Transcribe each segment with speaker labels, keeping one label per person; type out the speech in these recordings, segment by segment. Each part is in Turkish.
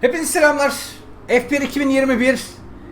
Speaker 1: Hepinize selamlar. F1 2021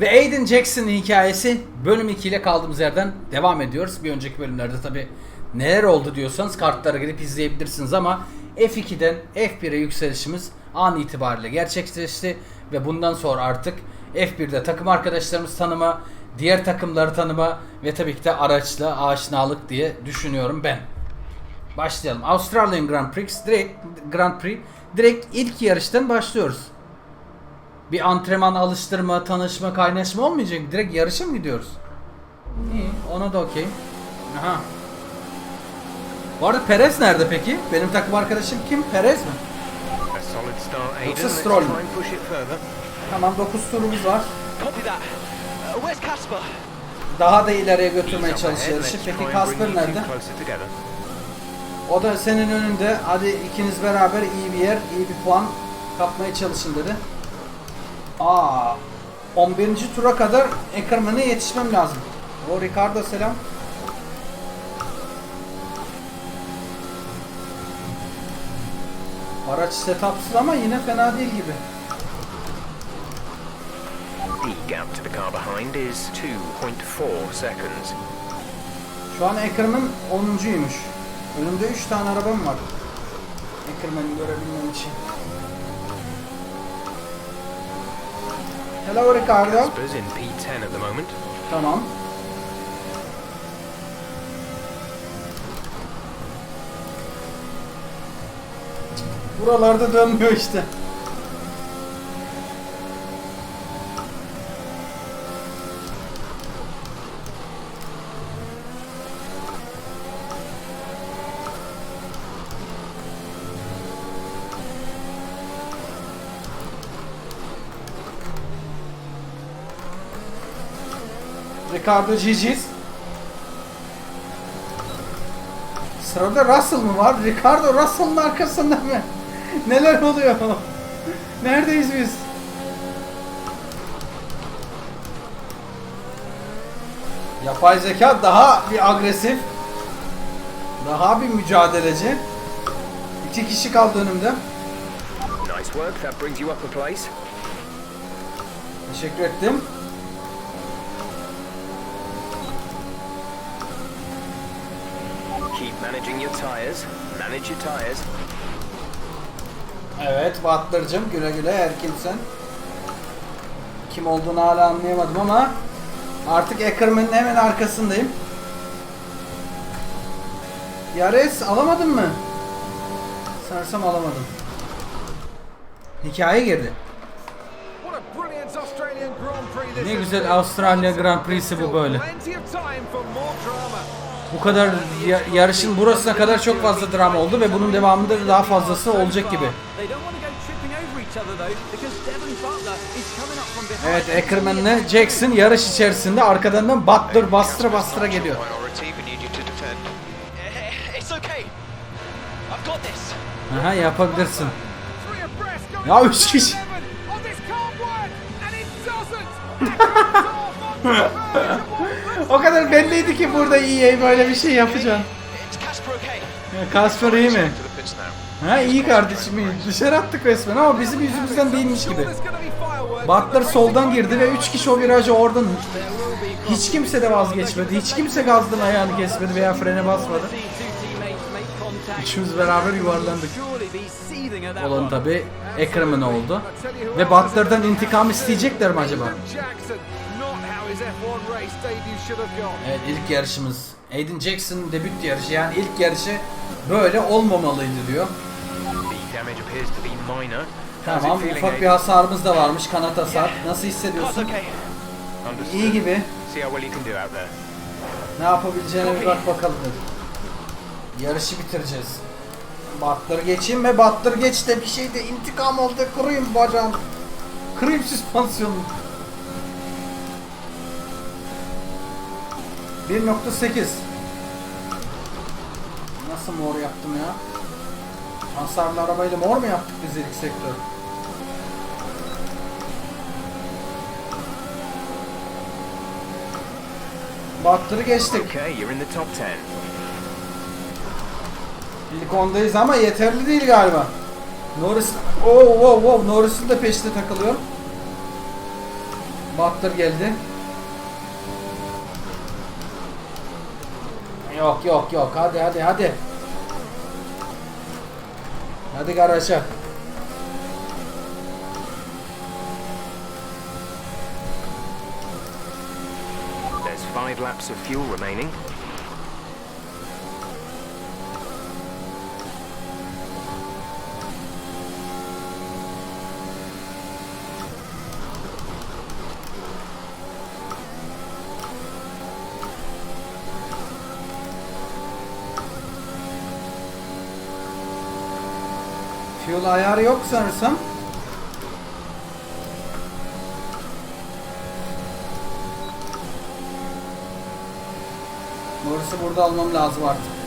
Speaker 1: ve Aiden Jackson'ın hikayesi bölüm 2 ile kaldığımız yerden devam ediyoruz. Bir önceki bölümlerde tabi neler oldu diyorsanız kartlara girip izleyebilirsiniz ama F2'den F1'e yükselişimiz an itibariyle gerçekleşti ve bundan sonra artık F1'de takım arkadaşlarımız tanıma, diğer takımları tanıma ve tabii ki de araçla aşinalık diye düşünüyorum ben. Başlayalım. Avustralya Grand Prix direkt Grand Prix direkt ilk yarıştan başlıyoruz. Bir antrenman, alıştırma, tanışma, kaynaşma olmayacak. Direkt yarışa mı gidiyoruz? İyi, ona da okey. Aha. Bu arada Perez nerede peki? Benim takım arkadaşım kim? Perez mi? Yoksa Stroll
Speaker 2: further.
Speaker 1: Tamam 9 turumuz var.
Speaker 3: Uh?
Speaker 1: Daha da ileriye götürmeye çalışıyoruz. Peki Kasper nerede? O da senin önünde. Hadi ikiniz beraber iyi bir yer, iyi bir puan kapmaya çalışın dedi. Aa, 11. tura kadar Ackerman'a yetişmem lazım. O Ricardo selam. Araç setupsız ama yine fena değil gibi.
Speaker 2: The gap to the car behind is 2.4 seconds.
Speaker 1: Şu an Ackerman 10'uncuymuş. Önümde 3 tane arabam var. Ackerman'ı görebilmem için. Hello Ricardo.
Speaker 2: Casper's in P10 at the moment.
Speaker 1: Tamam. Buralarda dönmüyor işte. Ricardo Gigi's. Sırada Russell mı var? Ricardo Russell'ın arkasında mı? Neler oluyor? Neredeyiz biz? Yapay zeka daha bir agresif. Daha bir mücadeleci. İki kişi kaldı önümde.
Speaker 2: Nice work. That brings you up a place.
Speaker 1: Teşekkür ettim.
Speaker 2: Managing your tyres. Manage your tyres.
Speaker 1: Evet Butler'cım güle güle her kimsen. Kim olduğunu hala anlayamadım ama artık Ackerman'ın hemen arkasındayım. Yares alamadın mı? Sarsam alamadım. Hikaye girdi. Ne güzel. Avustralya Grand Prix'si bu böyle. Bu kadar ya- yarışın burasına kadar çok fazla drama oldu ve bunun devamında da daha fazlası olacak gibi. Evet Ackerman'le Jackson yarış içerisinde arkadan da Butler bastıra bastıra geliyor. Aha yapabilirsin. Ya üç kişi.
Speaker 4: 11. This can't work, and it doesn't. Ackerman's off on the verge of what
Speaker 1: O kadar belliydi ki burada EA böyle bir şey
Speaker 3: Casper okay?
Speaker 1: Kasper iyi mi? Ha iyi kardeşim iyi. Dışarı attık resmen ama bizim yüzümüzden değilmiş gibi. Butler soldan girdi ve 3 kişi o virajı oradan hiç kimse de vazgeçmedi. Hiç kimse gazdan ayağını kesmedi veya frene basmadı. Üçümüz beraber yuvarlandık. Olan tabi Ackerman oldu. Ve Butler'dan intikam isteyecekler mi acaba? Evet ilk yarışımız. Aiden Jackson debüt yarışı yani ilk yarışı böyle olmamalıydı diyor. Tamam ufak bir hasarımız da varmış kanat hasar. Nasıl hissediyorsun? İyi gibi. Ne yapabileceğine bir bak bakalım dedi. Yarışı bitireceğiz. Butler geçeyim ve Butler geç de bir şey de intikam oldu. Kırayım bacağım. Kırayım süspansiyonunu. 1.8 Nasıl mor yaptım ya? Hasarlı arabayla mor mu yaptık biz ilk sektör? Butler'ı geçtik.
Speaker 2: Okay, you're in the top 10.
Speaker 1: İlk ondayız ama yeterli değil galiba. Norris, oh wow wow Norris'in de peşine takılıyor. Butler geldi. Yok yok yok hadi hadi hadi. Hadi garaja.
Speaker 2: There's five laps of fuel remaining.
Speaker 1: Fuel ayarı yok sanırsam. Norris'i burada almam lazım artık.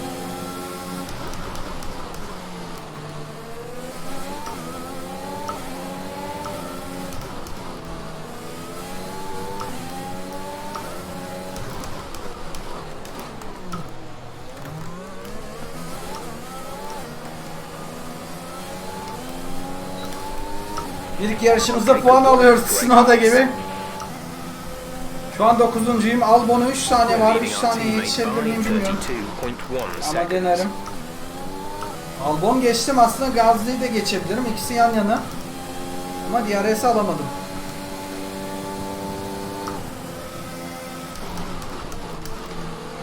Speaker 1: İlk yarışımızda puan alıyoruz sınavda gibi. Şu an 9.yum. Albon'a 3 saniye var. 3
Speaker 2: Leading our
Speaker 1: saniye yetişebilir miyim bilmiyorum.
Speaker 2: 32.1
Speaker 1: Ama denerim. Albon geçtim aslında Gazli'yi de geçebilirim. İkisi yan yana. Ama DRS'i alamadım.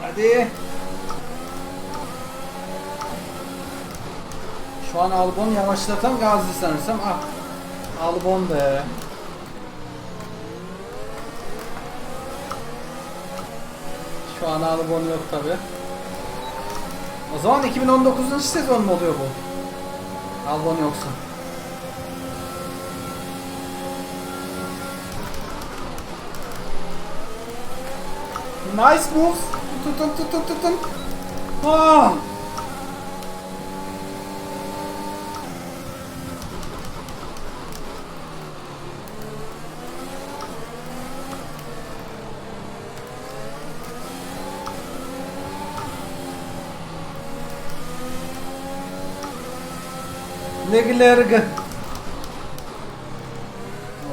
Speaker 1: Hadi. Şu an Albon yavaşlatan Gazli sanırsam. Ah. Albon be. Şu an Albon yok tabi. O zaman 2019. sezon mu oluyor bu? Albon yoksun. Nice moves. Tutun tutun tutun. Ah. Leclerc.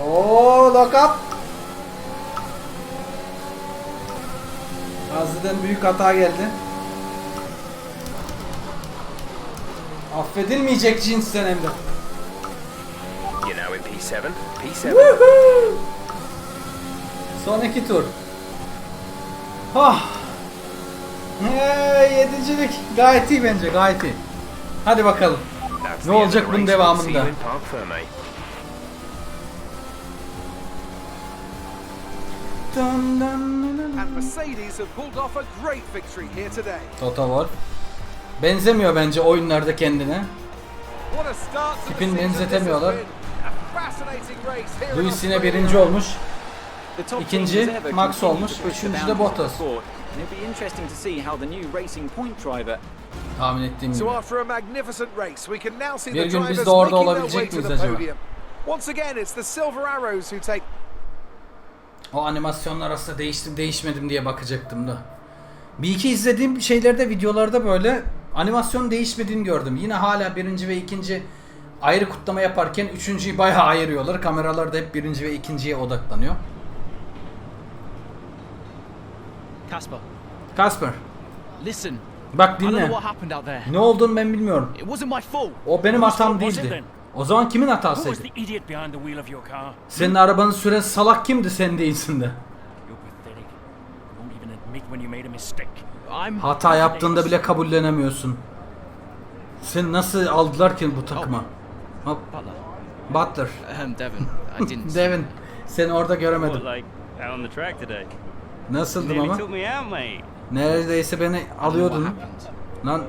Speaker 1: Oo, lock up. Gazze'den büyük hata geldi. Affedilmeyecek cinsten hem de.
Speaker 2: You're now in P7. P7.
Speaker 1: Woohoo! Son iki tur. Ah. Hey, yedincilik. Gayet iyi bence, gayet iyi. Hadi bakalım. Ne olacak bunun devamında? Toto Wolff. Benzemiyor bence oyunlarda kendine. Tipini benzetemiyorlar.
Speaker 4: been. A fascinating race here in
Speaker 1: Luis yine
Speaker 4: Australia.
Speaker 1: birinci olmuş. İkinci Max olmuş,
Speaker 3: to push the
Speaker 1: üçüncü de Bottas. Tahmin ettiğim gibi.
Speaker 4: So after a magnificent race, we can now see
Speaker 1: Bir
Speaker 4: the
Speaker 1: gün biz
Speaker 4: drivers
Speaker 1: de orada
Speaker 4: making their
Speaker 1: olabilecek
Speaker 4: way to
Speaker 1: miyiz
Speaker 4: the
Speaker 1: acaba?
Speaker 4: podium. Once again, it's the Silver Arrows who take
Speaker 1: O animasyonlar arasında değiştim değişmedim diye bakacaktım da. Bir iki izlediğim şeylerde videolarda böyle animasyon değişmediğini gördüm. Yine hala birinci ve ikinci ayrı kutlama yaparken üçüncüyü bayağı ayırıyorlar. Kameralar da hep birinci ve ikinciye odaklanıyor.
Speaker 5: Casper,
Speaker 1: Kasper
Speaker 5: listen.
Speaker 1: Bak dinle. Ne olduğunu ben bilmiyorum. O benim hatam değildi. O zaman kimin hatasıydı? Senin arabanı süren salak kimdi sen değilsin de. Hata yaptığında bile kabullenemiyorsun. Seni nasıl aldılar ki bu takıma? Ha,
Speaker 5: Butler. Didn't.
Speaker 1: Devin. Seni orada göremedim. Nasıldım ama? Neredeyse beni alıyordun. Lan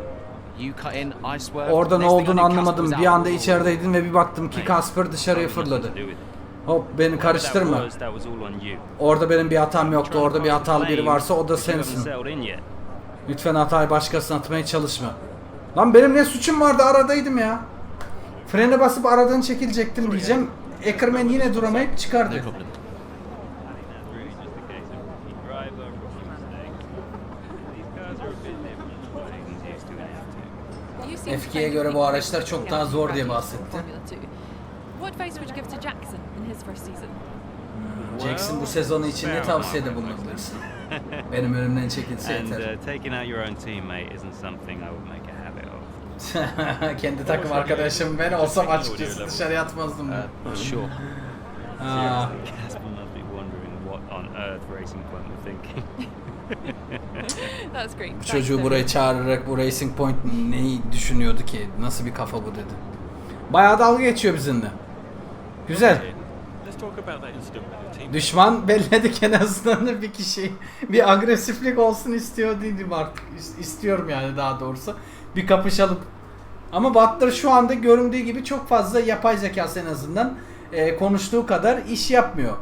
Speaker 1: orada ne olduğunu
Speaker 5: Casper
Speaker 1: anlamadım. Bir anda içerideydin ve bir baktım ki Kasper dışarıya fırladı. Hop beni karıştırma. Orada benim bir hatam yoktu. Orada bir hatalı biri varsa o da sensin. Lütfen hatayı başkasına atmaya çalışma. Lan benim ne suçum vardı aradaydım ya. Frene basıp aradan çekilecektim diyeceğim. Ackerman yine duramayıp çıkardı. F2'ye göre bu araçlar çok daha zor diye bahsetti.
Speaker 6: To Jackson
Speaker 1: bu sezonu için ne tavsiyede bulunabilirsin? Benim önümden çekilse
Speaker 7: And
Speaker 1: yeter.
Speaker 7: uh, taking out your own teammate isn't something I would make a habit of.
Speaker 1: Kendi takım arkadaşım ben olsam açıkçası dışarı atmazdım ben.
Speaker 5: Uh, sure.
Speaker 7: Seriously, Casper must be wondering what on earth Racing Point were thinking.
Speaker 6: That's great.
Speaker 1: çocuğu buraya çağırarak bu Racing Point neyi düşünüyordu ki? Nasıl bir kafa bu dedi. Bayağı dalga geçiyor bizimle. Güzel. Düşman belledik en azından bir kişi. Bir agresiflik olsun istiyor değilim artık. İs- İstiyorum yani daha doğrusu. Bir kapışalım. Ama Butler şu anda göründüğü gibi çok fazla yapay zekası en azından e, konuştuğu kadar iş yapmıyor.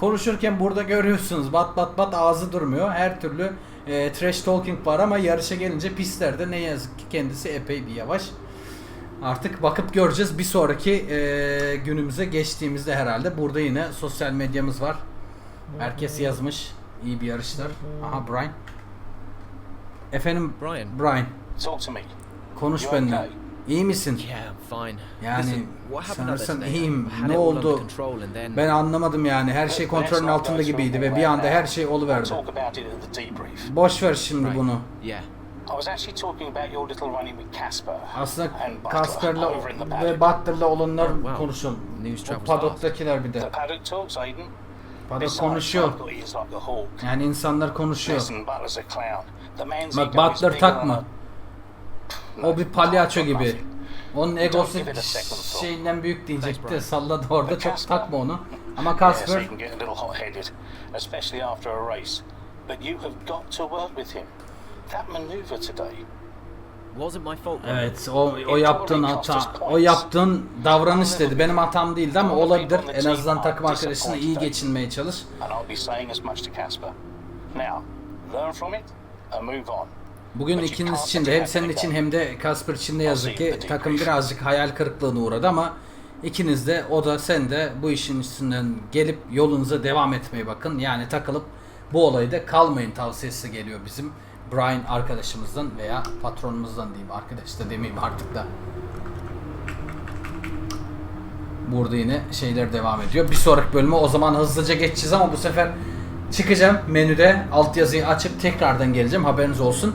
Speaker 1: Konuşurken burada görüyorsunuz bat bat bat ağzı durmuyor. Her türlü e, trash talking var ama yarışa gelince pistlerde ne yazık ki kendisi epey bir yavaş. Artık bakıp göreceğiz bir sonraki e, günümüze geçtiğimizde herhalde. Burada yine sosyal medyamız var. Herkes yazmış. İyi bir yarışlar. Aha Brian. Efendim
Speaker 5: Brian.
Speaker 1: Brian.
Speaker 8: Talk to me.
Speaker 1: Konuş benimle.
Speaker 8: okay?
Speaker 1: İyi misin?
Speaker 5: Yeah, I'm fine.
Speaker 1: Yani sanırsam iyiyim. Ne oldu? Ben anlamadım yani. Her şey kontrolün altında gibiydi ve bir anda her şey oluverdi. Boş ver şimdi bunu.
Speaker 5: Yeah.
Speaker 8: I was actually talking about your little running with Casper
Speaker 1: Aslında
Speaker 8: the
Speaker 1: ve. Butler'la olanlar
Speaker 5: Oh. News
Speaker 1: O
Speaker 5: travels
Speaker 1: paddock'takiler bir de.
Speaker 8: Besides,
Speaker 1: konuşuyor. Yani insanlar konuşuyor. Bak Butler takma. O bir palyaço gibi. Onun egosu şeyinden büyük diyecekti.
Speaker 5: Brian.
Speaker 1: Salladı orada. Çok
Speaker 8: Casper-
Speaker 1: takma onu. Ama
Speaker 5: fault.
Speaker 1: Evet o, o yaptığın hata, o yaptığın davranış dedi. Benim hatam değildi ama olabilir. En azından takım arkadaşına iyi geçinmeye çalış.
Speaker 8: Casper. Now, learn from it and move on.
Speaker 1: Bugün ikiniz için de hem senin için hem de Kasper için de yazık ki takım birazcık hayal kırıklığına uğradı ama ikiniz de o da sen de bu işin üstünden gelip yolunuza devam etmeye bakın. Yani takılıp bu olayda kalmayın tavsiyesi geliyor bizim Brian arkadaşımızdan veya patronumuzdan diyeyim arkadaş da demeyeyim artık da. Burada yine şeyler devam ediyor. Bir sonraki bölüme o zaman hızlıca geçeceğiz ama bu sefer çıkacağım menüde altyazıyı açıp tekrardan geleceğim haberiniz olsun.